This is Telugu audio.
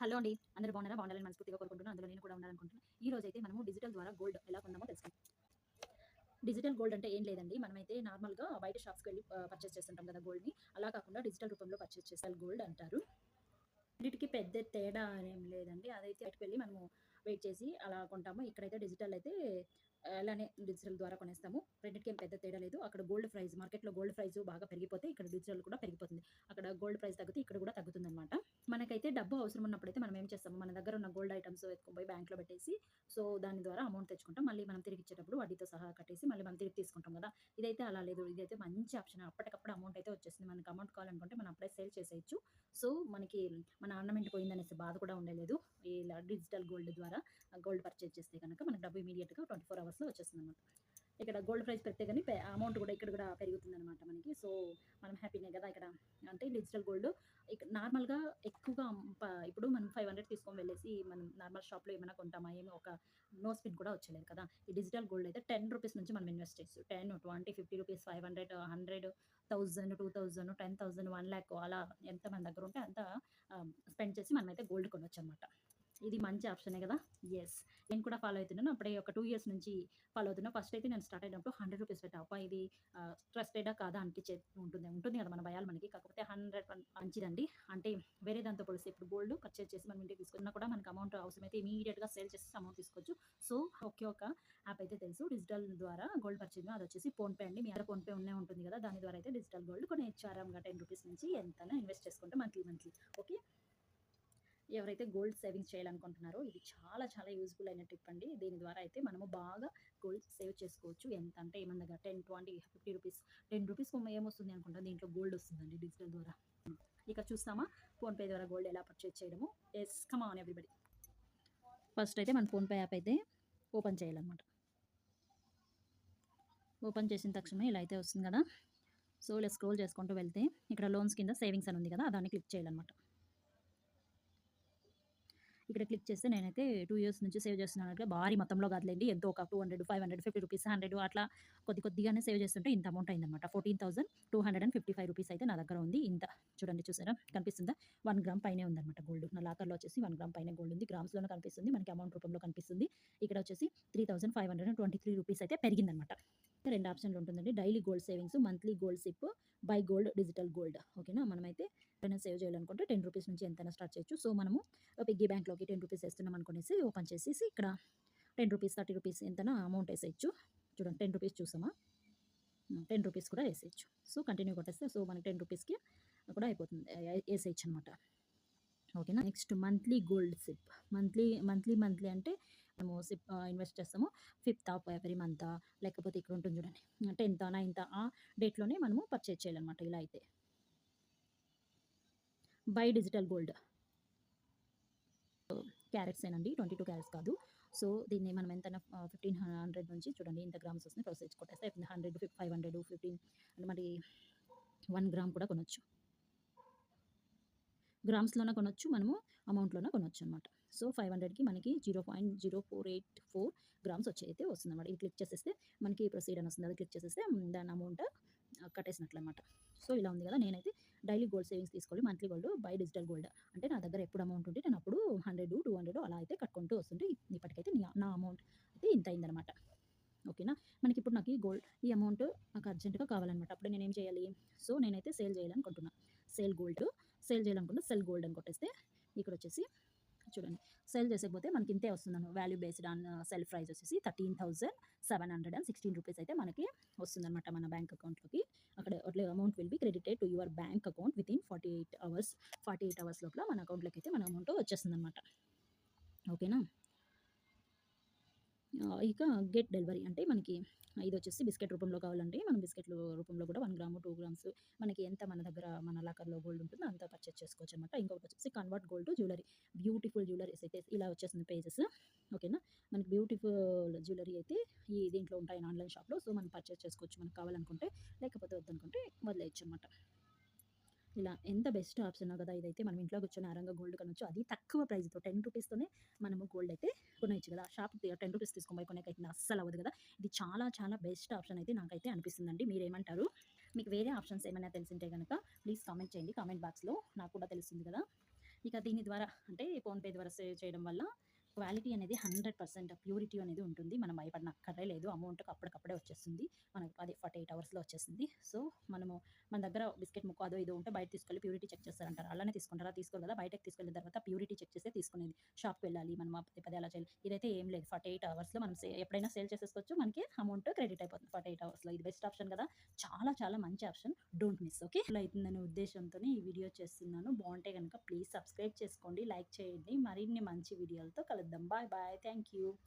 హలో అండి. అందరూ బాగున్నారా? బాగుండాలని మనస్ఫూర్తిగా కోరుకుంటున్నాను. అందులో నేను కూడా ఉండాలనుకుంటున్నాను ఈ రోజు అయితే మనము డిజిటల్ ద్వారా గోల్డ్ ఎలా కొందామో తెలుసుకుందాం. డిజిటల్ గోల్డ్ అంటే ఏం లేదండి. మనమైతే నార్మల్గా బయట షాప్స్కి వెళ్ళి పర్చేస్ చేస్తుంటాం కదా గోల్డ్ని అలా కాకుండా డిజిటల్ రూపంలో పర్చేస్ చేస్తారు గోల్డ్ అంటారు. వీటికి పెద్ద తేడా ఏం లేదండి. అదైతే బయటకు వెళ్ళి మనము వెయిట్ చేసి అలా కొంటాము. ఇక్కడైతే డిజిటల్ అయితే అలానే డిజిటల్ ద్వారా కొనేస్తాము. రెండింటికి ఏం పెద్ద తేడా లేదు. అక్కడ గోల్డ్ ప్రైస్ మార్కెట్లో గోల్డ్ ప్రైస్ బాగా పెరిగిపోతే ఇక్కడ డిజిటల్ కూడా పెరిగిపోతుంది. అక్కడ గోల్డ్ ప్రైస్ తగ్గితే ఇక్కడ కూడా తగ్గుతుంది అనమాట మనకైతే డబ్బు అవసరం ఉన్నప్పుడైతే మనం ఏం చేస్తాము? మన దగ్గర ఉన్న గోల్డ్ ఐటమ్స్ ఎత్తుకుపోయి బ్యాంక్లో పెట్టేసి సో దాని ద్వారా అమౌంట్ తెచ్చుకుంటాం. మళ్ళీ మనం తిరిగి ఇచ్చేటప్పుడు వడ్డీతో సహా కట్టేసి మళ్ళీ మనం తిరిగి తీసుకుంటాం కదా. ఇదైతే అలా లేదు. ఇదైతే మంచి ఆప్షన్. అప్పటికప్పుడు అమౌంట్ అయితే వచ్చేసింది. మనకి అమౌంట్ కావాలనుకుంటే మనం అప్పుడే సేల్ చేసేయచ్చు. సో మనకి మన ఆర్నమెంట్ పోయిందనేసి బాధ కూడా ఉండలేదు. ఇలా డిజిటల్ గోల్డ్ ద్వారా గోల్డ్ పర్చేజ్ చేస్తే కనుక మనకు డబ్బు ఇమీడియట్గా ట్వంటీ ఫోర్ అవర్స్లో వచ్చేస్తుంది అనమాట ఇక్కడ గోల్డ్ ప్రైస్ పెడితే కానీ అమౌంట్ కూడా ఇక్కడ కూడా పెరుగుతుంది అనమాట మనకి. సో మనం హ్యాపీనే కదా ఇక్కడ. అంటే డిజిటల్ గోల్డ్ ఇక్కడ నార్మల్గా ఎక్కువగా ఇప్పుడు మనం ఫైవ్ హండ్రెడ్ తీసుకొని వెళ్ళేసి మనం నార్మల్ షాప్లో ఏమైనా కొంటామా? ఏమో ఒక నో స్పిన్ కూడా వచ్చలేదు కదా. ఈ డిజిటల్ గోల్డ్ అయితే టెన్ రూపీస్ నుంచి మనం ఇన్వెస్ట్ చేయొచ్చు. Ten twenty fifty rupees five hundred hundred thousand two thousand ten thousand one lakh అలా ఎంత మన దగ్గర ఉంటే అంత స్పెండ్ చేసి మనమైతే గోల్డ్ కొనవచ్చు అనమాట ఇది మంచి ఆప్షనే కదా? ఎస్ నేను కూడా ఫాలో అవుతున్నాను. అప్పుడే ఒక టూ ఇయర్స్ నుంచి ఫాలో అవుతున్నా. ఫస్ట్ అయితే నేను స్టార్ట్ అయినప్పుడు హండ్రెడ్ రూపీస్ పెట్టా. అప్ప ఇది ట్రస్టెడా కాదా అనిపించే ఉంటుంది. ఉంటుంది కదా మన భయాలు మనకి. కాకపోతే హండ్రెడ్ మంచిదండి. అంటే వేరే దాంతో పోలిస్తే ఇప్పుడు గోల్డ్ పర్చేజ్ చేసి మనం ఇంటికి తీసుకున్నా కూడా మనకు అమౌంట్ అవసరం అయితే ఇమీడియట్గా సేల్ చేసి అమౌంట్ తీసుకోవచ్చు. సో ఒకే ఒక యాప్ అయితే తెలుసు. డిజిటల్ ద్వారా గోల్డ్ పర్చేజ్ అది వచ్చేసి ఫోన్పే అండి. మీ దగ్గర ఫోన్పే ఉన్నే ఉంటుంది కదా. దాని ద్వారా అయితే డిజిటల్ గోల్డ్ కొన్ని హెచ్ఆర్ఎంగా టెన్ రూపీస్ నుంచి ఎంత ఇన్వెస్ట్ చేసుకుంటే మంత్లీ మంత్లీ ఓకే ఎవరైతే గోల్డ్ సేవింగ్స్ చేయాలనుకుంటున్నారో ఇది చాలా చాలా యూస్ఫుల్ అయిన టిప్ అండి. దీని ద్వారా అయితే మనము బాగా గోల్డ్ సేవ్ చేసుకోవచ్చు. ఎంత అంటే మన దగ్గర ten twenty fifty rupees ten rupees ఏమొస్తుంది అనుకుంటా దీంట్లో గోల్డ్ వస్తుందండి డిజిటల్ ద్వారా. ఇక చూస్తామా? ఫోన్పే ద్వారా గోల్డ్ ఎలా పర్చేజ్ చేయడము? Yes come on everybody first అయితే మన ఫోన్పే యాప్ అయితే ఓపెన్ చేయాలన్నమాట. ఓపెన్ చేసిన తక్షణమే ఇలా అయితే వస్తుంది కదా. సో ఇలా స్క్రోల్ చేసుకుంటూ వెళ్తే ఇక్కడ లోన్స్ కింద సేవింగ్స్ అని ఉంది కదా దాన్ని క్లిక్ చేయాలన్నమాట. ఇక్కడ క్లిక్ చేస్తే నేనైతే టూ ఇయర్స్ నుంచి సేవ్ చేస్తున్నాను. అంటే భారీ మొత్తంలో కాదులేండి. ఎంతో ఒక two hundred five hundred fifty rupees hundred అట్లా కొద్ది కొద్దిగానే సేవ్ చేస్తుంటే ఇంత అమౌంట్ అయిందన్నమాట. Fourteen thousand two hundred and fifty five rupees అయితే నా దగ్గర ఉంది. ఇంత చూడండి చూసారా? కనిపిస్తుందా? వన్ గ్రామ్ పైనే ఉందన్నమాట గోల్డ్. నా లాకర్లో వచ్చేసి వన్ గ్రామ్ పైన గోల్డ్ ఉంది. గ్రామ్స్లోనే కనిపిస్తుంది. మనకి అమౌంట్ రూపంలో కనిపిస్తుంది. ఇక్కడ వచ్చేసి three thousand five hundred and twenty three rupees అయితే పెరిగిందన్నమాట. రెండు ఆప్షన్లు ఉంటుందండి. Daily gold savings monthly gold SIP buy gold digital gold. ఓకేనా? మనమైతే ఎప్పుడైనా సేవ్ చేయాలనుకుంటే టెన్ రూపీస్ నుంచి ఎంతైనా స్టార్ట్ చేయొచ్చు. సో మనము పిగ్గీ బ్యాంక్లోకి టెన్ రూపీస్ వేస్తున్నాం అనుకునేసి ఓపెన్ చేసేసి ఇక్కడ టెన్ రూపీస్ థర్టీ రూపీస్ ఎంతైనా అమౌంట్ వేసేయచ్చు. చూడండి టెన్ రూపీస్ చూసామా? టెన్ రూపీస్ కూడా వేసేయచ్చు. సో కంటిన్యూ కొట్టేస్తే సో మనకి టెన్ రూపీస్కి కూడా అయిపోతుంది. వేసేయచ్చు అనమాట ఓకేనా? Next monthly gold SIP. Monthly monthly monthly అంటే మేము సిప్ ఇన్వెస్ట్ చేస్తాము ఫిఫ్త్ ఆఫ్ ఎవ్రీ మంత్. లేకపోతే ఇక్కడ ఉంటుంది చూడండి టెన్త్ నైన్త్ ఆ డేట్లోనే మనము పర్చేజ్ చేయాలన్నమాట ఇలా అయితే. Buy digital gold. క్యారెట్స్ ఏనండి ట్వంటీ టూ క్యారెట్స్ కాదు. సో దీన్ని మనం ఎంత ఫిఫ్టీన్ హండ్రెడ్ నుంచి చూడండి ఇంత గ్రామ్స్ వస్తుంది ప్రాసెస్ కొట్టేస్తే హండ్రెడ్ ఫైవ్ హండ్రెడ్ ఫిఫ్టీన్ అంటే మరి వన్ గ్రామ్ కూడా కొనొచ్చు. గ్రామ్స్లోనే కొనొచ్చు మనము అమౌంట్లోనే కొనొచ్చు అనమాట సో ఫైవ్ హండ్రెడ్కి మనకి zero point zero four eight four grams వచ్చి అయితే వస్తుంది అనమాట ఇది క్లిక్ చేసేస్తే మనకి ప్రొసీడ్ అని వస్తుంది. అది క్లిక్ చేసేస్తే దాని అమౌంట్ కట్టేసినట్లు అనమాట సో ఇలా ఉంది కదా నేనైతే డైలీ గోల్డ్ సేవింగ్స్ తీసుకోవాలి. Monthly gold buy digital gold. అంటే నా దగ్గర ఎప్పుడు అమౌంట్ ఉంటే నేను అప్పుడు హండ్రెడ్ టూ హండ్రెడ్ అలా అయితే కట్టుకుంటూ వస్తుంటే ఇప్పటికైతే నా అమౌంట్ అయితే ఇంత అయిందనమాట ఓకేనా? మనకి ఇప్పుడు నాకు ఈ గోల్డ్ ఈ అమౌంట్ నాకు అర్జెంటుగా కావాలన్నమాట. అప్పుడు నేను ఏం చేయాలి? సో నేనైతే సేల్ చేయాలనుకుంటున్నా. సేల్ గోల్డ్ సేల్ చేయాలనుకుంటే సెల్ గోల్డ్ అని కొట్టేస్తే ఇక్కడ వచ్చేసి చూడండి. సేల్ చేసేకపోతే మనకి ఇంతే వస్తుందన్న value based on sell price వచ్చేసి thirteen thousand seven hundred and sixteen rupees అయితే మనకి వస్తుందన్నమాట మన బ్యాంక్ అకౌంట్లోకి అక్కడ amount will be credited to your bank account within forty eight hours forty eight hours లోపల మన అకౌంట్లోకి అయితే మన అమౌంట్ వచ్చేస్తుంది అనమాట ఓకేనా ఇక గెట్ డెలివరీ అంటే మనకి ఇది వచ్చేసి బిస్కెట్ రూపంలో కావాలంటే మనం బిస్కెట్ రూపంలో కూడా వన్ గ్రాము టూ గ్రామ్స్ మనకి ఎంత మన దగ్గర మన లాకర్లో గోల్డ్ ఉంటుందో అంత పర్చేస్ చేసుకోవచ్చు అనమాట ఇంకొకటి వచ్చేసి convert gold jewellery. Beautiful jewelleries అయితే ఇలా వచ్చేసింది పేజెస్. ఓకేనా? మనకి బ్యూటిఫుల్ జ్యువెలరీ అయితే ఈ దీంట్లో ఉంటాయి ఆన్లైన్ షాప్లో. సో మనం పర్చేస్ చేసుకోవచ్చు. మనకు కావాలనుకుంటే లేకపోతే వద్దనుకుంటే వదిలేయచ్చు అనమాట ఇలా ఎంత బెస్ట్ ఆప్షన్ కదా ఇదైతే మనం ఇంట్లో కూర్చొని ఆరంగా గోల్డ్ కొనొచ్చు. అది తక్కువ ప్రైస్తో టెన్ రూపీస్తోనే మనము గోల్డ్ అయితే కొనవచ్చు కదా. షాప్ టెన్ రూపీస్ తీసుకొని పోయి కొనేకైతే అస్సలు అవ్వదు కదా. ఇది చాలా చాలా బెస్ట్ ఆప్షన్ అయితే నాకైతే అనిపిస్తుందండి. మీరేమంటారు? మీకు వేరే ఆప్షన్స్ ఏమైనా తెలిసింటే కనుక ప్లీజ్ కామెంట్ చేయండి. కామెంట్ బాక్స్లో నాకు కూడా తెలుస్తుంది కదా. ఇక దీని ద్వారా అంటే ఫోన్‌పే ద్వారా సేవ్ చేయడం వల్ల క్వాలిటీ అనేది 100% ప్యూరిటీ అనేది ఉంటుంది. మనం భయపడనక్కరే లేదు. అమౌంట్కి అప్పటికప్పుడే వచ్చేస్తుంది. మనకు అదే 48 అవర్స్‌లో వచ్చేసింది. సో, మనము మన దగ్గర బిస్కెట్ ముక్కో అదో ఇదో ఉంటే బయట తీసుకెళ్ళి ప్యూరిటీ చెక్ చేస్తారంటారు. అలానే తీసుకుంటారా? తీసుకోరు కదా! బయటకి తీసుకెళ్ళిన తర్వాత ప్యూరిటీ చెక్ చేస్తే తీసుకునేది. షాప్‌కి వెళ్ళాలి. మనం పదే పదే అలా చేయాలి. ఇదైతే ఏం లేదు. 48 అవర్స్‌లో మనం ఎప్పుడైనా సేల్ చేసేసుకోవచ్చు. మనకి అమౌంట్ క్రెడిట్ అయిపోతుంది 48 అవర్స్‌లో. ఇది బెస్ట్ ఆప్షన్ కదా! చాలా చాలా మంచి ఆప్షన్. Don't miss okay. ఇలా అయితుందనే ఉద్దేశంతో ఈ వీడియో చేస్తున్నాను. బాగుంటే కనుక ప్లీజ్ సబ్స్క్రైబ్ చేసుకోండి. లైక్ చేయండి. మరిన్ని మంచి వీడియోలతో కలుద్దాం. bye bye thank you.